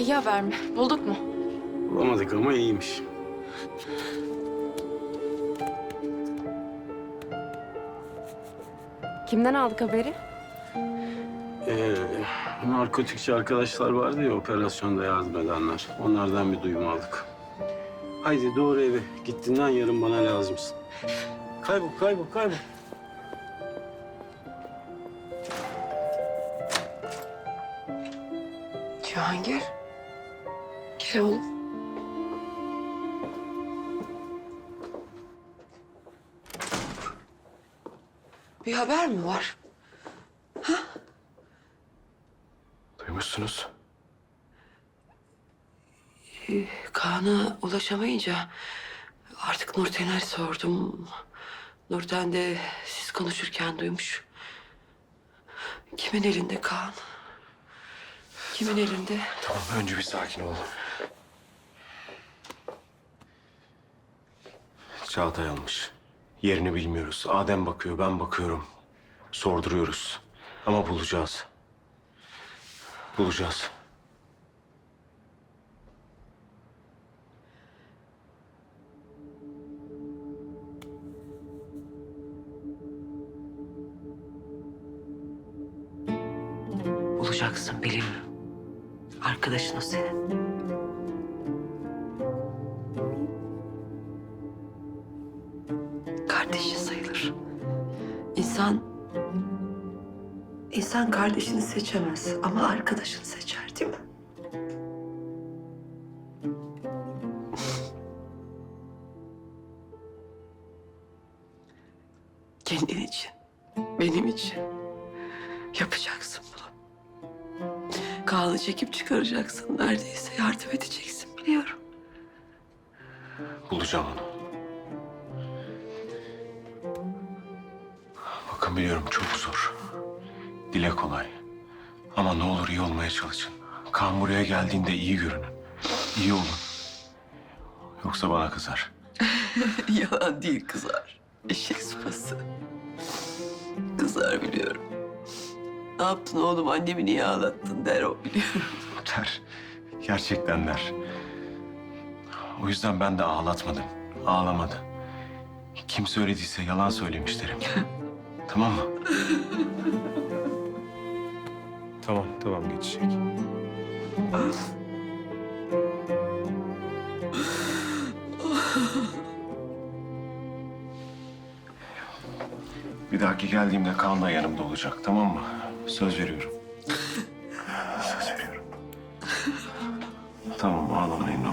İyi haber mi? Bulduk mu? Bulamadık ama iyiymiş. Kimden aldık haberi? Ee, narkotikçi arkadaşlar vardı ya operasyonda yardım edenler. Onlardan bir duyum aldık. Haydi doğru eve. Gittiğinden yarın bana lazımsın. Kaybol, kaybol, kaybol. Cihangir. Gel oğlum. Bir haber mi var? Duymuşsunuz. Kaan'a ulaşamayınca artık Nurten'e sordum. Nurten de siz konuşurken duymuş. Kimin elinde Kaan? Kimin elinde? Tamam önce bir sakin ol. Çağatay almış. Yerini bilmiyoruz. Adem bakıyor, ben bakıyorum. Sorduruyoruz. Ama bulacağız. Bulacağız. Bulacaksın Pelin. Arkadaşın o senin. Kardeşi sayılır. İnsan... insan kardeşini seçemez ama arkadaşını seçer değil mi? Kendin için, benim için yapacaksın bunu. Kaan'ı çekip çıkaracaksın. Neredeyse yardım edeceksin biliyorum. Bulacağım onu. Biliyorum çok zor. Dile kolay. Ama ne olur iyi olmaya çalışın. Kaan buraya geldiğinde iyi görünün. İyi olun. Yoksa bana kızar. Yalan değil kızar. Eşek sıpası. Kızar biliyorum. Ne yaptın oğlum annemi niye ağlattın der o biliyorum. Der. Gerçekten der. O yüzden ben de ağlatmadım. Ağlamadı. Kim söylediyse yalan söylemiş derim. tamam mı? tamam, tamam geçecek. Bir dahaki geldiğimde Kaan da yanımda olacak, tamam mı? Söz veriyorum. Söz veriyorum. Tamam ağlamayın